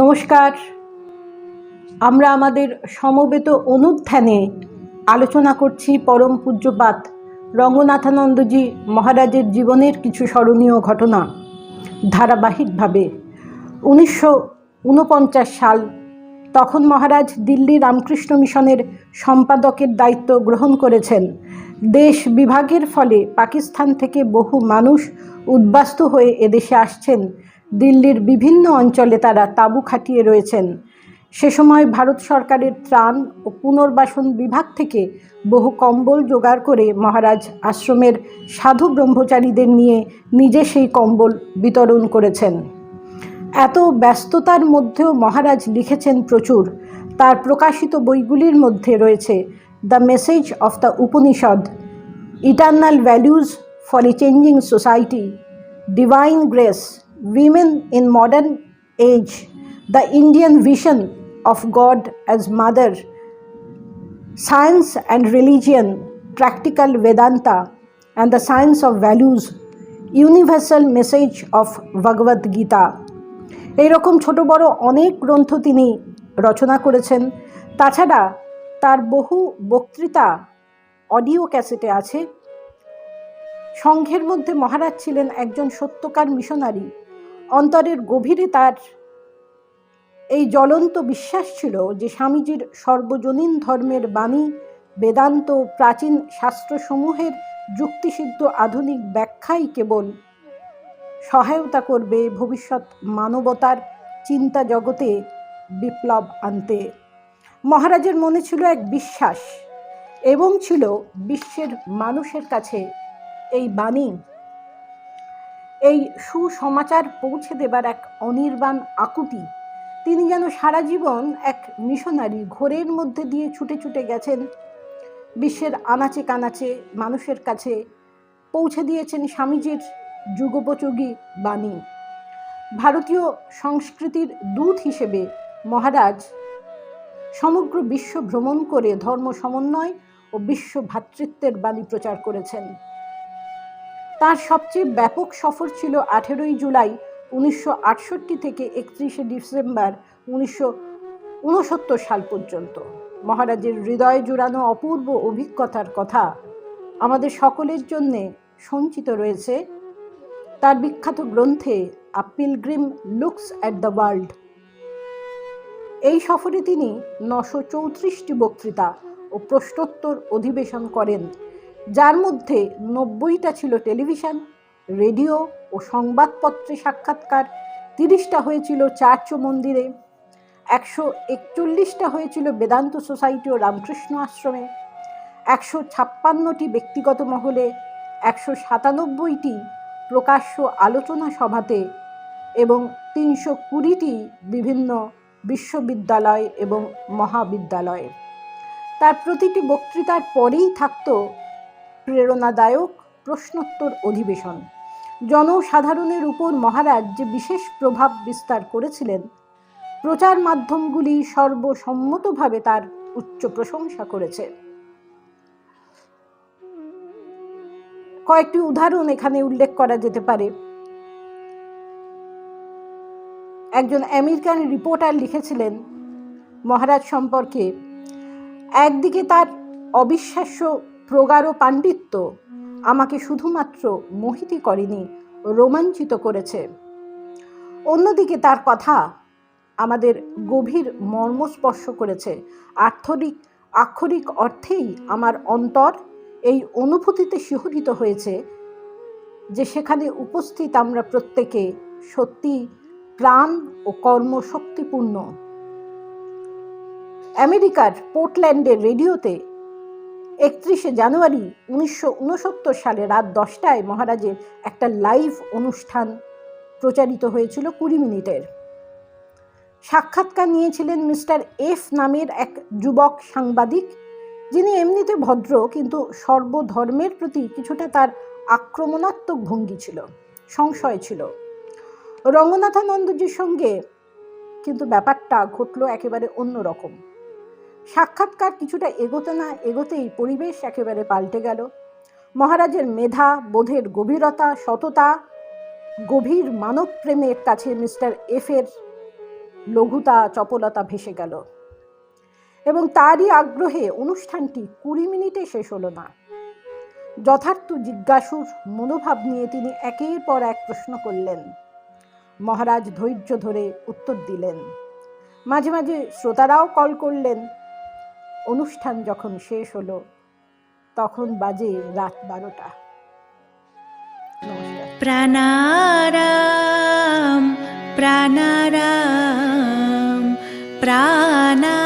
নমস্কার। আমরা আমাদের সমবেত অনুধ্যানে আলোচনা করছি পরম পূজ্যপাত রঙ্গনাথানন্দজি মহারাজের জীবনের কিছু স্মরণীয় ঘটনা ধারাবাহিকভাবে। উনিশশো উনপঞ্চাশ সাল তখন মহারাজ দিল্লি রামকৃষ্ণ মিশনের সম্পাদকের দায়িত্ব গ্রহণ করেছেন। দেশ বিভাগের ফলে পাকিস্তান থেকে বহু মানুষ উদ্বাস্তু হয়ে এদেশে আসছেন। দিল্লির বিভিন্ন অঞ্চলে তারা তাঁবু খাটিয়ে রয়েছেন। সে সময় ভারত সরকারের ত্রাণ ও পুনর্বাসন বিভাগ থেকে বহু কম্বল জোগাড় করে মহারাজ আশ্রমের সাধু ব্রহ্মচারীদের নিয়ে নিজে সেই কম্বল বিতরণ করেছেন। এত ব্যস্ততার মধ্যেও মহারাজ লিখেছেন প্রচুর। তার প্রকাশিত বইগুলির মধ্যে রয়েছে the message of the Upanishad eternal values for a changing society divine grace women in modern age the Indian vision of God as mother science and religion practical Vedanta and the science of values universal message of Bhagavad Gita এইরকম ছোট বড় অনেক গ্রন্থ তিনি রচনা করেছেন। তাছাড়া তার বহু বক্তৃতা অডিও ক্যাসেটে আছে। সংঘের মধ্যে মহারাজ ছিলেন একজন সত্যকার মিশনারি। অন্তরের গভীরে তার এই জ্বলন্ত বিশ্বাস ছিল যে স্বামীজির সর্বজনীন ধর্মের বাণী, বেদান্ত প্রাচীন শাস্ত্রসমূহের যুক্তিসিদ্ধ আধুনিক ব্যাখ্যাই কেবল সহায়তা করবে ভবিষ্যৎ মানবতার চিন্তা জগতে বিপ্লব আনতে। মহারাজের মনে ছিল এক বিশ্বাস এবং ছিল বিশ্বের মানুষের কাছে এই বাণী এই সুসমাচার পৌঁছে দেবার এক অনির্বাণ আকুতি। তিনি যেন সারা জীবন এক মিশনারি ঘোরের মধ্যে দিয়ে ছুটে ছুটে গেছেন। বিশ্বের আনাচে কানাচে মানুষের কাছে পৌঁছে দিয়েছেন স্বামীজির যুগোপযোগী বাণী। ভারতীয় সংস্কৃতির দূত হিসেবে মহারাজ সমগ্র বিশ্ব ভ্রমণ করে ধর্ম সমন্বয় ও বিশ্ব ভ্রাতৃত্বের বাণী প্রচার করেছেন। তার সবচেয়ে ব্যাপক সফর ছিল আঠেরোই জুলাই উনিশশো আটষট্টি থেকে একত্রিশে ডিসেম্বর উনিশশো উনসত্তর সাল পর্যন্ত। মহারাজের হৃদয় জুড়ানো অপূর্ব অভিজ্ঞতার কথা আমাদের সকলের জন্যে সঞ্চিত রয়েছে। তার বিখ্যাত গ্রন্থে a pilgrim looks at the world. এই সফরে তিনি নশো চৌত্রিশটি বক্তৃতা ও প্রশ্নোত্তর অধিবেশন করেন। যার মধ্যে নব্বইটা ছিল টেলিভিশন, রেডিও ও সংবাদপত্রে সাক্ষাৎকার, তিরিশটা হয়েছিল চার্চ ও মন্দিরে, একশো একচল্লিশটা হয়েছিল বেদান্ত সোসাইটি ও রামকৃষ্ণ আশ্রমে, একশো ছাপ্পান্নটি ব্যক্তিগত মহলে, একশো সাতানব্বইটি প্রকাশ্য আলোচনা সভাতে এবং তিনশো কুড়িটি বিভিন্ন বিশ্ববিদ্যালয় এবং মহাবিদ্যালয়ে। তার প্রতিটি বক্তৃতার পরেই থাকত প্রেরণাদায়ক প্রশ্নোত্তর অধিবেশন। জনসাধারণের উপর মহারাজ যে বিশেষ প্রভাব বিস্তার করেছিলেন, প্রচার মাধ্যমগুলি সর্বসম্মতভাবে তার উচ্চ প্রশংসা করেছে। কয়েকটি উদাহরণ এখানে উল্লেখ করা যেতে পারে। একজন আমেরিকান রিপোর্টার লিখেছিলেন, মহারাজ সম্পর্কে একদিকে তার অবিশ্বাস্য প্রগাঢ় পাণ্ডিত্য আমাকে শুধুমাত্র মোহিতই করেনি, রোমাঞ্চিত করেছে। অন্যদিকে তার কথা আমাদের গভীর মর্মস্পর্শ করেছে। আর্থরিক, আক্ষরিক অর্থেই আমার অন্তর এই অনুভূতিতে শিহরিত হয়েছে যে সেখানে উপস্থিত আমরা প্রত্যেকে সত্যি প্রাণ ও কর্মশক্তিপূর্ণ। আমেরিকার পোর্টল্যান্ডের রেডিওতে একত্রিশে জানুয়ারি উনিশশো উনসত্তর সালে রাত দশটায় মহারাজের একটা লাইভ অনুষ্ঠান প্রচারিত হয়েছিল কুড়ি মিনিটের। সাক্ষাৎকার নিয়েছিলেন মিস্টার এফ নামের এক যুবক সাংবাদিক, যিনি এমনিতে ভদ্র কিন্তু সর্বধর্মের প্রতি কিছুটা তার আক্রমণাত্মক ভঙ্গি ছিল, সংশয় ছিল। রঙ্গনাথানন্দজির সঙ্গে কিন্তু ব্যাপারটা ঘটলো একেবারে অন্যরকম। সাক্ষাৎকার কিছুটা এগোতে না এগোতেই পরিবেশ একেবারে পাল্টে গেল। মহারাজের মেধা, বোধের গভীরতা, সততা, গভীর মানব প্রেমের কাছে মিস্টার এফের লঘুতা, চপলতা ভেসে গেল। এবং তারই আগ্রহে অনুষ্ঠানটি কুড়ি মিনিটে শেষ হলো না। যথার্থ জিজ্ঞাসুর মনোভাব নিয়ে তিনি একের পর এক প্রশ্ন করলেন। মহারাজ ধৈর্য ধরে উত্তর দিলেন। মাঝে মাঝে শ্রোতারাও কল করলেন। অনুষ্ঠান যখন শেষ হলো তখন বাজে রাত বারোটা। প্রাণারাম প্রাণারাম প্রাণারাম।